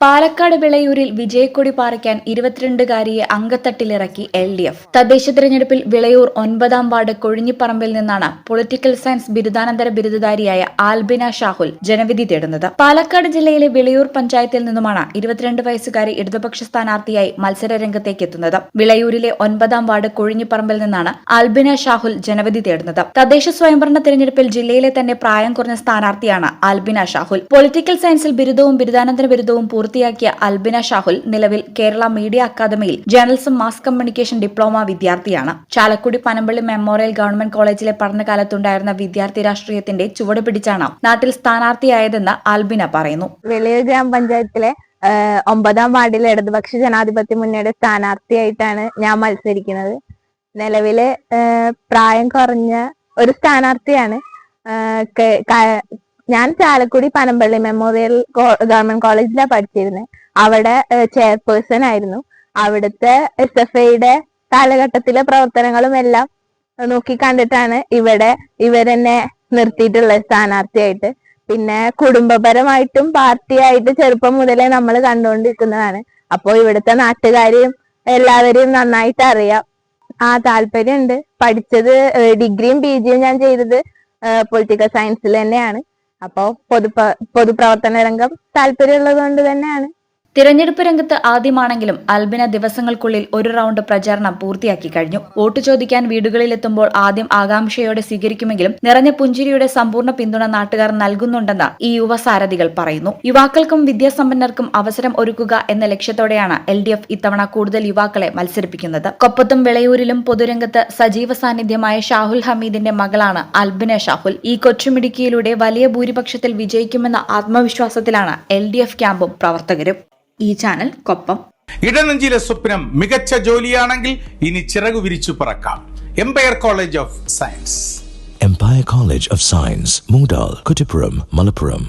പാലക്കാട് വിളയൂരിൽ വിജയക്കൊടി പാറിക്കാൻ ഇരുപത്തിരണ്ടുകാരിയെ അങ്കത്തട്ടിലിറക്കി എൽ ഡി എഫ്. തദ്ദേശ തിരഞ്ഞെടുപ്പിൽ വിളയൂർ ഒൻപതാം വാർഡ് കൊഴിഞ്ഞിപ്പറമ്പിൽ നിന്നാണ് പൊളിറ്റിക്കൽ സയൻസ് ബിരുദാനന്തര ബിരുദധാരിയായ ആൽബിന ഷാഹുൽ ജനവിധി തേടുന്നത്. പാലക്കാട് ജില്ലയിലെ വിളയൂർ പഞ്ചായത്തിൽ നിന്നുമാണ് ഇരുപത്തിരണ്ട് വയസ്സുകാരി ഇടതുപക്ഷ സ്ഥാനാർത്ഥിയായി മത്സര രംഗത്തേക്ക് എത്തുന്നത്. വിളയൂരിലെ ഒൻപതാം വാർഡ് കൊഴിഞ്ഞിപ്പറമ്പിൽ നിന്നാണ് ആൽബിന ഷാഹുൽ ജനവിധി തേടുന്നത്. തദ്ദേശ സ്വയംഭരണ തിരഞ്ഞെടുപ്പിൽ ജില്ലയിലെ തന്നെ പ്രായം കുറഞ്ഞ സ്ഥാനാർത്ഥിയാണ് ആൽബിന ഷാഹുൽ. പൊളിറ്റിക്കൽ സയൻസിൽ ബിരുദവും ബിരുദാനന്തര ബിരുദവും പൂർത്തിയാക്കിയ അൽബിന ഷാഹുൽ നിലവിൽ കേരള മീഡിയ അക്കാദമിയിൽ ജേർണലിസം മാസ് കമ്മ്യൂണിക്കേഷൻ ഡിപ്ലോമ വിദ്യാർത്ഥിയാണ്. ചാലക്കുടി പനമ്പള്ളി മെമ്മോറിയൽ ഗവൺമെന്റ് കോളേജിലെ പഠനകാലത്തുണ്ടായിരുന്ന വിദ്യാർത്ഥി രാഷ്ട്രീയത്തിന്റെ ചുവട് പിടിച്ചാണ് നാട്ടിൽ സ്ഥാനാർത്ഥിയായതെന്ന് അൽബിന പറയുന്നു. വെളിയൂർ ഗ്രാമപഞ്ചായത്തിലെ ഒമ്പതാം വാർഡിലെ ഇടതുപക്ഷ ജനാധിപത്യ മുന്നണിയുടെ സ്ഥാനാർത്ഥിയായിട്ടാണ് ഞാൻ മത്സരിക്കുന്നത്. നിലവിലെ പ്രായം കുറഞ്ഞ ഒരു സ്ഥാനാർത്ഥിയാണ് ഞാൻ ചാലക്കുടി പനമ്പള്ളി മെമ്മോറിയൽ ഗവൺമെന്റ് കോളേജിലാണ് പഠിച്ചിരുന്നത് അവിടെ ചെയർപേഴ്സൺ ആയിരുന്നു. അവിടുത്തെ എസ് എഫ് ഐയുടെ കാലഘട്ടത്തിലെ പ്രവർത്തനങ്ങളും എല്ലാം നോക്കി കണ്ടിട്ടാണ് ഇവിടെ ഇവരെന്നെ നിർത്തിയിട്ടുള്ളത് സ്ഥാനാർത്ഥിയായിട്ട്. പിന്നെ കുടുംബപരമായിട്ടും പാർട്ടിയായിട്ട് ചെറുപ്പം മുതലേ നമ്മൾ കണ്ടുകൊണ്ടിരിക്കുന്നതാണ്. അപ്പോൾ ഇവിടുത്തെ നാട്ടുകാരെയും എല്ലാവരെയും നന്നായിട്ട് അറിയാം. ആ താല്പര്യമുണ്ട് പഠിച്ചത് ഡിഗ്രിയും പി ജിയും ഞാൻ ചെയ്തത് പൊളിറ്റിക്കൽ സയൻസിൽ തന്നെയാണ്. അപ്പോൾ പൊതു പൊതുപ്രവർത്തന രംഗം താല്പര്യമുള്ളത് കൊണ്ട് തന്നെയാണ്. തിരഞ്ഞെടുപ്പ് രംഗത്ത് ആദ്യമാണെങ്കിലും അൽബിന ദിവസങ്ങൾക്കുള്ളിൽ ഒരു റൗണ്ട് പ്രചാരണം പൂർത്തിയാക്കി കഴിഞ്ഞു. വോട്ട് ചോദിക്കാൻ വീടുകളിലെത്തുമ്പോൾ ആദ്യം ആകാംക്ഷയോടെ സ്വീകരിക്കുമെങ്കിലും നിറഞ്ഞ പുഞ്ചിരിയുടെ സമ്പൂർണ പിന്തുണ നാട്ടുകാർ നൽകുന്നുണ്ടെന്ന് ഈ യുവസാരഥികൾ പറയുന്നു. യുവാക്കൾക്കും വിദ്യാസമ്പന്നർക്കും അവസരം ഒരുക്കുക എന്ന ലക്ഷ്യത്തോടെയാണ് എൽ ഡി എഫ് ഇത്തവണ കൂടുതൽ യുവാക്കളെ മത്സരിപ്പിക്കുന്നത്. കൊപ്പത്തും വിളയൂരിലും പൊതുരംഗത്ത് സജീവ സാന്നിധ്യമായ ഷാഹുൽ ഹമീദിന്റെ മകളാണ് അൽബിന ഷാഹുൽ. ഈ കൊച്ചുമിടുക്കിയിലൂടെ വലിയ ഭൂരിപക്ഷത്തിൽ വിജയിക്കുമെന്ന ആത്മവിശ്വാസത്തിലാണ് എൽ ഡി എഫ് ക്യാമ്പും പ്രവർത്തകരും. ഈ ചാനൽ കൊപ്പം. ഇടനെഞ്ചിലെ സ്വപ്നം മികച്ച ജോലിയാണെങ്കിൽ ഇനി ചിറകു വിരിച്ചു പറക്കാം. Empire college of science empire college of science Moondal, Kuttipuram, Malappuram.